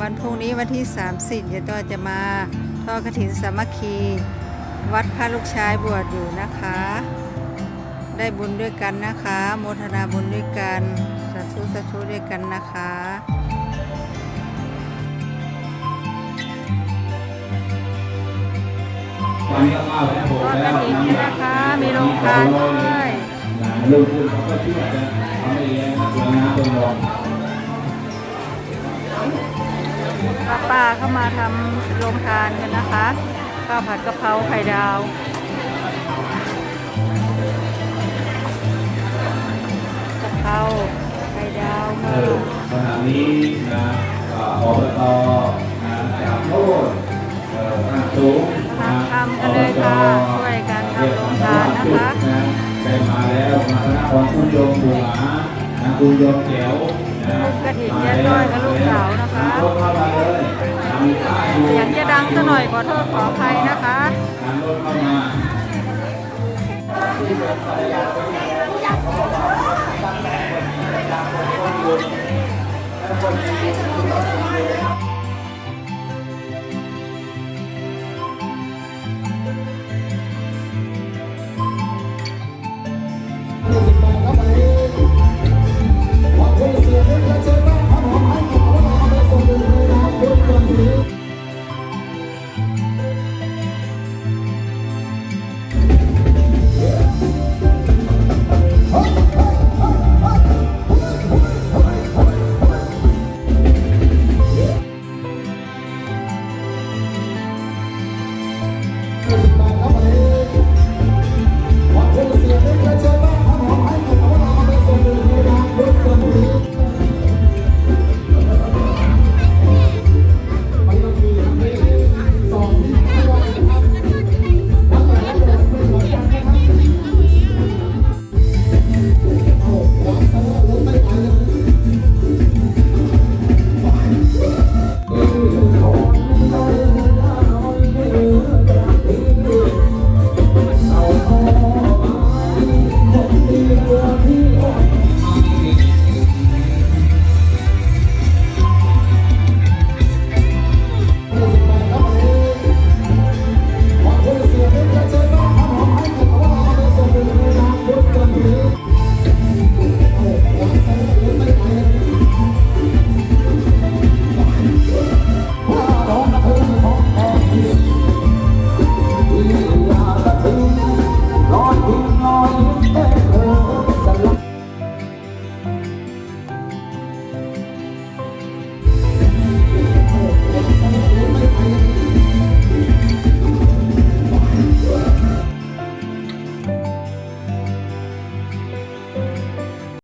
วันพรุ่งนี้วันที่ 30เดี๋ยวต้อยจะมาทอดกระถินสามัคคี วัดพระลูกชายบวชอยู่นะคะ ได้บุญด้วยกันนะคะ โมทนาบุญด้วยกันสาธุสาธุด้วยกันนะคะตอนนี้ก็มาแล้วผมทอดกแล้ระวถินเนี่ยนะคะ มีโรงทานด้วยลงทุนเขาก็เชื่อจะทำให้เองนะเรื่องน้ำเรื่องรอง ป้าป้าเข้ามาทำโรงทานกันนะคะ ข้าวผัดกะเพราไข่ดาวกะเพราไข่ดาวเอค่ะอขณะนี้นะอบตนะจากโน่นเอ่อทางสูงนะทำกันเลยค่ะช่วยกันทำโรงทานนะคะได้มาแล้วมาคณะของคุณโยมบัวหานะคุณโยมแก้วนะ ลูกกระถิ่นยายต้อยกับลูกสาวนะคะเข้ามาเลยทำป้ายดูเสียงจะดังซะหน่อยขอโทษขออภัยนะคะ